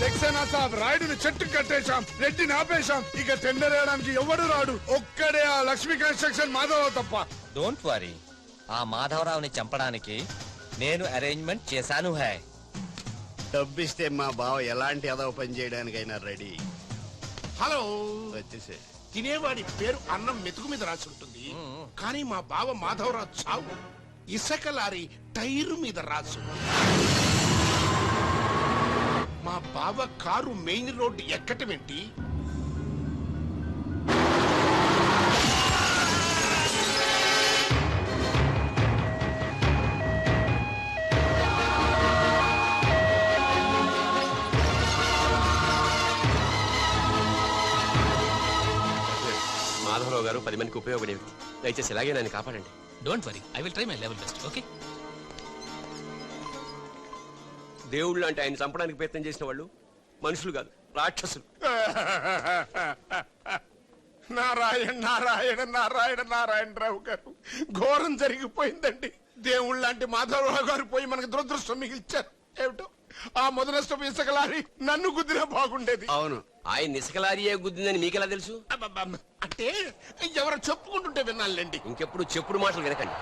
సక్సేనా సాబ్ రాయుడిని చెట్టు కట్టేశాం రెడ్డిని ఆపేశాం. ఇక టెండర్ వేయడానికి ఎవడు రాడు? ఒక్కడే ఆ లక్ష్మీ కన్స్ట్రక్షన్ మాధవ తప్ప. డోంట్ వరీ ఆ మాధవరావుని చంపడానికి నేను అరేంజ్మెంట్ చేశాను హై. డబ్బిస్తే మా బావ ఎలాంటి అదవ పని చేయడానికైనా రెడీ. హలో. వచ్చేసే. తినేవాడి పేరు అన్నం మెతుకు మీద రాసి ఉంటుంది. కానీ మా బావ మాధవరావు చావు. ఇసక లారీ టైరు మీద రాసు. బావ కారు మెయిన్ రోడ్ ఎక్కటమేంటి? మాధవరావు గారు పది మందికి ఉపయోగపడే వ్యక్తి దయచేసి ఇలాగే నన్ను కాపాడండి. Don't worry I will try my level best okay దేవుళ్ళు అంటే ఆయన చంపడానికి ప్రయత్నం చేసిన వాళ్ళు మనుషులు కాదు రాక్షసులు. నారాయణ నారాయణ నారాయణ నారాయణరావు గారు ఘోరం జరిగిపోయిందండి. దేవుళ్ళ లాంటి మాధవరావు గారు పోయి మనకు దురదృష్టం మిగిల్చారు. ఏమిటో? ఆ మొదనష్టం ఇసక లారీ నన్ను గుద్దినా బాగుండేది. అవును ఆయన నిసకలారియే గుద్దిందని మీకెలా తెలుసు. అంటే ఎవరో చెప్పుకుంటుంటే విన్నానులేండి. ఇంకెప్పుడు చెప్పుడు మాటలు వినకండి.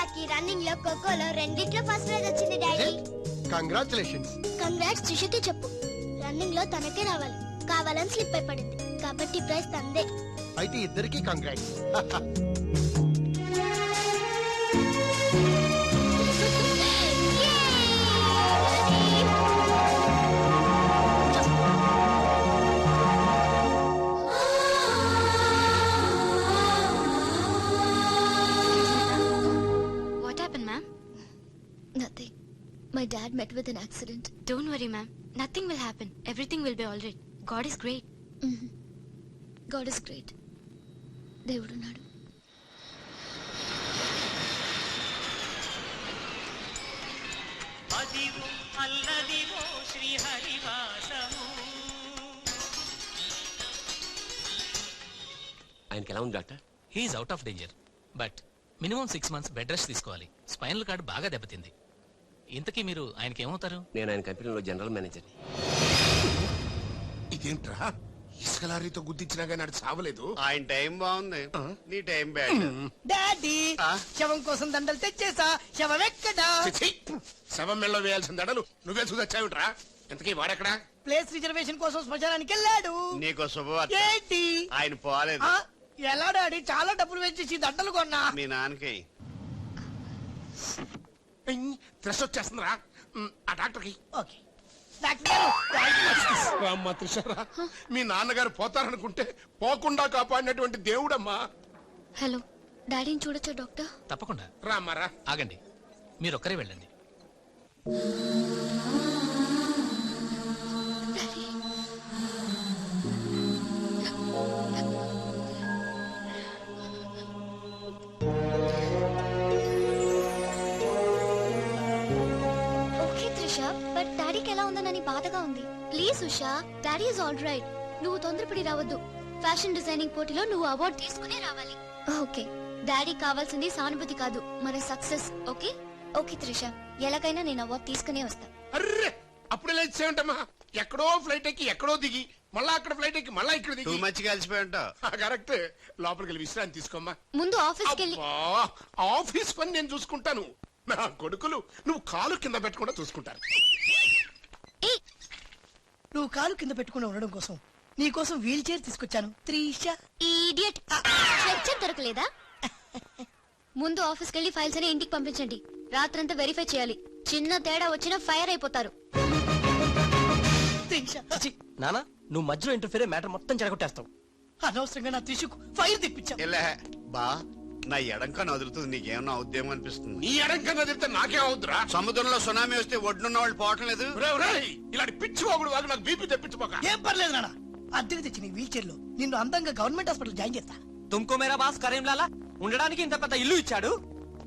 ఉషాకి రన్నింగ్లో ఖోఖోలో రెండిట్లో ఫస్ట్ ప్రైజ్ వచ్చింది డాడీ. కంగ్రాచులేషన్స్ కంగ్రాట్స్ సుషకి చెప్పు. రన్నింగ్లో తనకే రావాలి. కావాలని స్లిప్ అయిపడింది. కాబట్టి ప్రైజ్ తందే. అయితే ఇద్దరికి congrats dad met with an accident Don't worry, ma'am. Nothing will happen. Everything will be all right. God is great. God is great దేవుడున్నాడు. అదివో అల్లదివో శ్రీహరివాసము. ఆయనకి ఎలా ఉంది doctor? He is out of danger but minimum six months bed rest తీసుకోవాలి. Spinal cord బాగా దెబ్బతింది. ఇంతకీ మీరు ఆయనకి ఏమవుతారు? నేను ఆయన కంపెనీలో జనరల్ మేనేజర్ని. ఇదేంట్రా? ఇసుక లారీతో గుద్దించినా కానీ నాడు చావలేదు. ఆయన టైం బాగుంది. నీ టైం బ్యాడ్. డాడీ ఆ? శవం కోసం దండలు తెచ్చేసా. శవం ఎక్కడా! శవం మెళ్ళో వేయాల్సిన దడలు నువ్వే చూసొచ్చావుట్రా ఎంతకీ వాడెక్కడా? ప్లేస్ రిజర్వేషన్ కోసం శ్మశానానికి వెళ్ళాడు. నీకు శుభవార్త. ఏంటి? ఆయన పోలేదు. ఆ? ఎలా డాడీ? చాలా డబ్బులు వెచ్చేసి దండలు కొన్నా. మీ నాన్నకి. త్రెస్ వచ్చేస్తుందిరా. ఆ డాక్టర్కి. ఓకే. అమ్మ త్రిషరా మీ నాన్నగారు పోతారనుకుంటే పోకుండా కాపాడినటువంటి దేవుడమ్మా. హలో డాడీని చూడొచ్చా డాక్టర్? తప్పకుండా. రామ్మారా ఆగండి. మీరు ఒక్కరే వెళ్ళండి బాధగా ఉంది. Please Usha daddy is all right నువ్వు తొందరపడి రావద్దు. ఫ్యాషన్ డిజైనింగ్ పోటీలో నువ్వు అవార్డు తీసుకునే రావాలి. ఓకే డాడీ కావాల్సింది సానుభూతి కాదు మన సక్సెస్ ఓకే ఓకే త్రిష ఎలాగైనా నేను అవార్డు తీసుకునే వస్తా. అర్రే అప్పుడు ఇలా ఇచ్చేయంటమ్మా ఎక్కడో ఫ్లైట్ ఎక్కి ఎక్కడో దిగి మళ్ళా అక్కడ ఫ్లైట్ ఎక్కి మళ్ళా ఇక్కడ టూ దిగి మచ్ కలిసిపోయి ఉంటావు. కరెక్ట్ లోపలికి వెళ్ళి విశ్రాంతి తీసుకోమ్మా. ముందు ఆఫీస్కి వెళ్ళి అబ్బా, ఆఫీస్ పని నేను చూసుకుంటాను. నా కొడుకులు నువ్వు కాలు కింద పెట్టకుండా చూసుకుంటారు. ఏ నువ్వు కాలు కింద పెట్టుకుని ఉండడం కోసం నీ కోసం వీల్ చైర్ తీసుకొచ్చాను. త్రీష. ఈడియట్ స్ట్రెచ్చర్ దొరకలేదా? ముందు ఆఫీస్కి వెళ్ళి ఫైల్స్ అని ఇంటికి పంపించండి. రాత్రంతా వెరిఫై చేయాలి. చిన్న తేడా వచ్చినా ఫైర్ అయిపోతారు. త్రీష. నానా నువ్వు మధ్యలో ఇంటర్ఫీరే మ్యాటర్ మొత్తం చెడగొట్టేస్తావు. అనవసరంగా నా త్రిషకు ఫైర్ తెప్పించావు. వెళ్ళే బా నా ఎడంకా నదులుతుంది నీకేమన్నా ఉద్యమం అనిపిస్తుంది. నీ ఎడం కన్నా తిరిగితే నాకేం అవుద్దురా? సముద్రంలో సునామీ వస్తే ఒడ్డున్న వాళ్ళు పోవటం లేదు. ఒరేయ్, ఒరేయ్, ఇలాంటి పిచ్చి వాగుడు వాగు నాకు బీపీ తెప్పించుకోక. ఏం పర్లేదు నాన్న. అద్దెకి తెచ్చిన ఈ వీల్ చైర్లో నిన్ను అందంగా గవర్నమెంట్ హాస్పిటల్ జాయిన్ చేస్తా. తుమ్కో మేరా బాస్ కరీంలాలా? ఉండడానికి ఇంత పెద్ద ఇల్లు ఇచ్చాడు?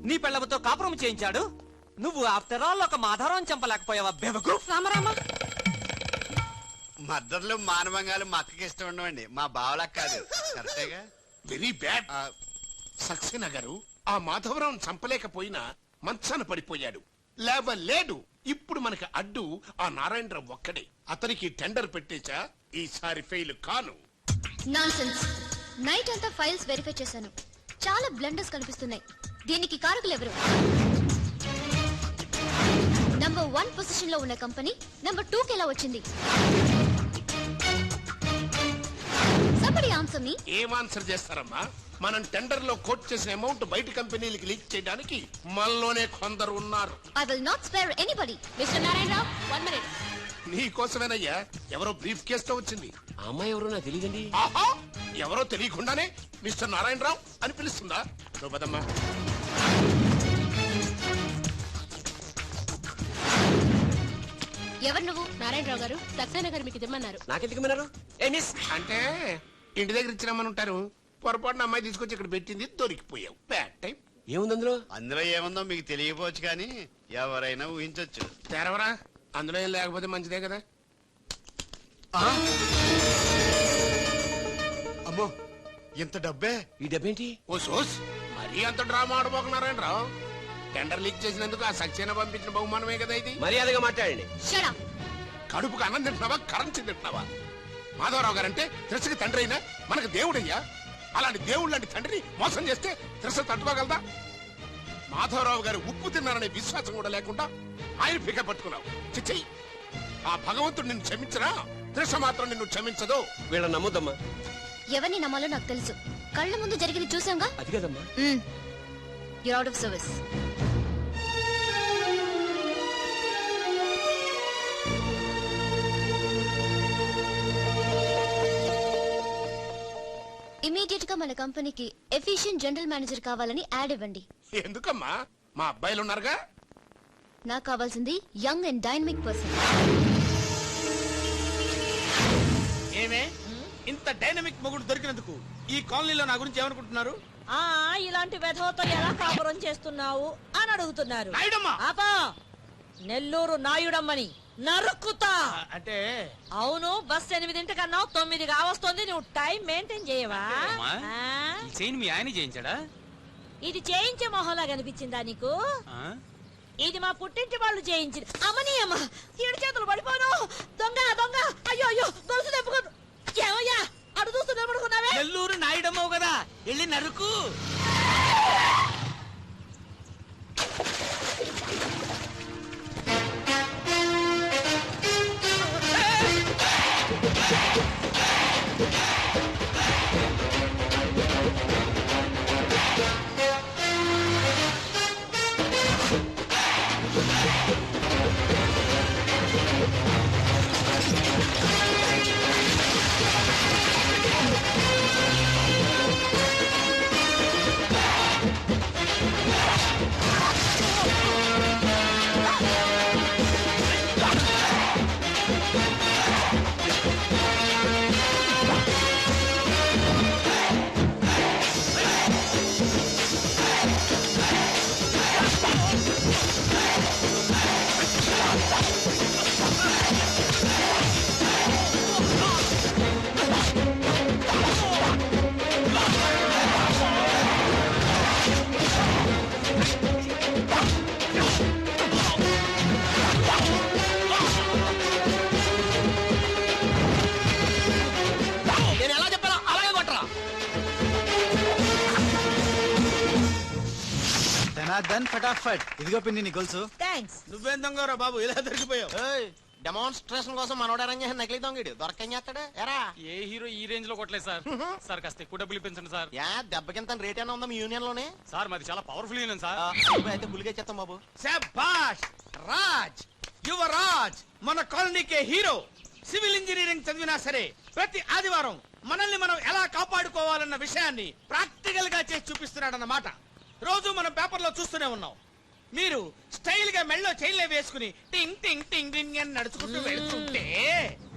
నీ పెళ్ళవతో కాపురం చేయించాడు? నువ్వు ఆఫ్టర్ ఆల్ ఒక మాధారం చంపలేకపోయావా బెవకు? రామరామ. మద్దర్లు మానవంగాలు మా అక్కకి ఇష్టం ఉండవండి. మా బావలకు కాదు. కరెక్టేగా వెరీ బ్యాడ్ సక్సేనా గారు ఆ మాధవరావును చంపలేకపోయినా మంచాన పడిపోయాడు. లేవలేడు. ఇప్పుడు మనకి అడ్డు ఆ నారాయణరావు ఒక్కడే. అతనికి టెండర్ పెట్టేచా ఈసారి ఫెయిల్ కాను. నాన్సెన్స్. నైట్ అంతా ఫైల్స్ వెరిఫై చేశాను. చాలా బ్లండర్స్ కనిపిస్తున్నాయి. దీనికి కారకులు ఎవరు? నంబర్ వన్ పొజిషన్లో ఉన్న కంపెనీ నంబర్ టూ కి ఎలా వచ్చింది? Somebody answer me. ఏం ఆన్సర్ చేస్తారమ్మా? మనం టెండర్లో కోట్ చేసిన అమౌంట్ బయట కంపెనీలకి లీక్ చేయడానికి మనలోనే కొందరు ఉన్నారు. I will not spare anybody. Mister Narayanarao one minute నీకోసమేనయ్యా ఎవరో బ్రీఫ్ కేసుతో వచ్చింది. ఆ అమ్మాయి ఎవరో నాకు తెలియదండి ఆహా ఎవరో తెలియకుండానే మిస్టర్ నారాయణరావు అని పిలుస్తుందా? నువ్వు పదమ్మా. ఎవరు నువ్వు? నారాయణరావు గారు. సక్సేనా గారు మీకు ఇమ్మన్నారు నాకెందుకు విన్నారు ఏ మిస్. అంటే ఇంటి దగ్గర ఇచ్చినామని ఉంటారు. పొరపాటున అమ్మాయి తీసుకొచ్చి ఇక్కడ పెట్టింది దొరికిపోయావు. బ్యాడ్ టైం ఏముంది అందులో? అందులో ఏముందో మీకు తెలియకపోవచ్చు కానీ ఎవరైనా ఊహించొచ్చు. తెరవరా? అందులో ఏం లేకపోతే మంచిదే కదా. అమ్మో ఇంత డబ్బే? ఈ డబ్బేంటి? ఓ సోస్ మరీ అంత డ్రామా ఆడబోకున్నారేంట్రావు టెండర్ లీక్ చేసినందుకు ఆ సక్సేనా పంపించిన బహుమానమే కదా ఇది. మర్యాదగా మాట్లాడండి. కడుపుకు అన్నం తింటున్నావా? కరెన్సీ తింటున్నావా? మాధవరావు గారంటే త్రిసకి తండ్రి అయినా మనకు దేవుడయ్యా. అలాంటి దేవుడు లాంటి తండ్రిని మోసం చేస్తే త్రిస తట్టుకోగలదా? మాధవరావు గారు ఉప్పు తిన్నారనే విశ్వాసం కూడా లేకుండా ఆయన పిక పట్టుకున్నావు. చిచ్చి ఆ భగవంతుడు నిన్ను క్షమించరా? త్రిష మాత్రం నిన్ను క్షమించదు. వీళ్ళని నమ్ముద్దమ్మా. ఎవరిని నమ్మాలో నాకు తెలుసు. కళ్ళ ముందు జరిగింది చూసాంగా అది కదమ్మా. యూర్ అవుట్ ఆఫ్ సర్వీస్ గా మన కంపెనీకి ఎఫిషియెంట్ జనరల్ మేనేజర్ కావాలని యాడ్ ఇవ్వండి. ఎందుకమ్మా? మా అబ్బాయిలు ఉన్నారుగా? నాకు కావాల్సింది యంగ్ అండ్ డైనమిక్ పర్సన్. ఏమే? ఇంత డైనమిక్ మొగుడు దొరికినందుకు ఈ కాలనీలో నా గురించి ఏమనుకుంటున్నారు? ఆ ఇలాంటి వెధవతో ఎలా కాపురం చేస్తున్నావు అని అడుగుతున్నారు. నాయుడమ్మా! ఆపా! నెల్లూరు నాయుడమ్మని నరుక్కుతా. అంటే? అవును బస్ ఎనిమిదింటికన్నా తొమ్మిది కావస్తుంది నువ్వు టైం మెయింటైన్ చేయవా? అమ్మా, ఆ? ఈ చైన్ మీ ఆయన చేయించాడా? ఇది చేయించే మొహంలా కనిపించిందా నీకు? ఇది మా పుట్టింటి వాళ్ళు చేయించింది. అమ్మని అమ్మ ఏడు చేతులు పడిపోను. దొంగ దొంగ. అయ్యో అయ్యో గొలుసు తెప్పుకోను ఏమయ్యా అడు చూస్తూ నిలబడుకున్నావే? నెల్లూరు నాయుడమ్మవు కదా. వెళ్ళి నరుకు. నేను ఎలా చెప్పాలో అలాగే కొట్టరా. ధనార్దన్ ఫటాఫట్ ఇదిగో పిన్ని నీ గొలుసు థ్యాంక్స్ నువ్వేం దొంగరా బాబు? ఇలా దొరికిపోయావు. డెమాన్స్ట్రేషన్ కోసం మనోడు అరేంజ్ చేసిన నకిలీ దొంగడు దొరకం చేస్తాడు? ఎరా. ఏ హీరో ఈ రేంజ్లో కొట్టలేదు సార్. సార్ కాస్త ఎక్కువ డబ్బులు ఇప్పించండి సార్. యా దెబ్బకింత రేట్ అయినా ఉందా మీ యూనియన్లోనే సార్ మాది చాలా పవర్ఫుల్ యూనియన్ సార్. అయితే గులిగా చేస్తాం బాబు. శభాష్ రాజ్ యువరాజ్ మన కాలనీకే హీరో. సివిల్ ఇంజనీరింగ్ చదివినా సరే ప్రతి ఆదివారం మనల్ని మనం ఎలా కాపాడుకోవాలన్న విషయాన్ని ప్రాక్టికల్గా చేసి చూపిస్తున్నాడన్నమాట. రోజు మనం పేపర్లో చూస్తూనే ఉన్నాం. మీరు స్టైల్గా మెళ్ళో చైన్లే వేసుకుని టింగ్ టింగ్ టింగ్ టింగ్ అని నడుచుకుంటూ వెళ్తుంటే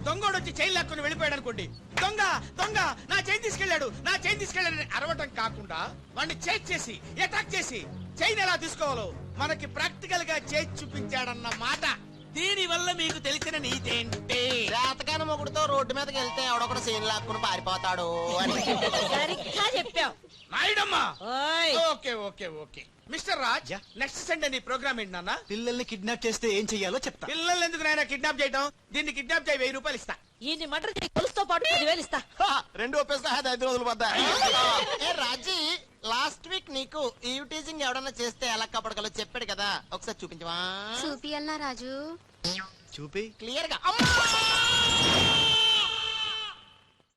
దొంగోడు వచ్చి చైన్ లాక్కుని వెళ్ళిపోయాడు అనుకోండి. దొంగ దొంగ నా చైన్ తీసుకెళ్ళాడు నా చైన్ తీసుకెళ్ళాడని అరవటం కాకుండా వాడిని చేజ్ చేసి అటాక్ చేసి చైన్ ఎలా తీసుకోవాలో మనకి ప్రాక్టికల్గా చేసి చూపించాడన్న మాట. దీని వల్ల మీకు తెలిసిన నీతేంటే జాతకాన మొగుడుతో రోడ్డు మీదకి వెళ్తే ఎవడొకడు సీన్ లాక్కుని పారిపోతాడు అని. సరిగ్గా చెప్పావు. నాయుడమ్మా! ఓయ్. Okay okay okay. Mister Raj next Sunday నీ ప్రోగ్రామ్ ఏంటి నాన్న? పిల్లల్ని కిడ్నాప్ చేస్తే ఏం చెయ్యాలో చెప్తా. పిల్లల్ని ఎందుకు నాయన కిడ్నాప్ చేయటం? దీన్ని కిడ్నాప్ చేయి వెయ్యి రూపాయలు ఇస్తా. ఈయన్ని మటర్ చేయి గొలుసుతో పాటు పదివేలు ఇస్తా. హా, రెండు ఒప్పేస్తా అది ఐదు రోజులు పడ్డా ఏ రాజీ లాస్ట్ వీక్ నీకు ఈ టీజింగ్ ఎవడన్నా చేస్తే ఎలా కప్పడగలో చెప్పాడు కదా. ఒకసారి చూపించవా చూపియల్నా రాజు. చూపి. క్లియర్గా అమ్మా!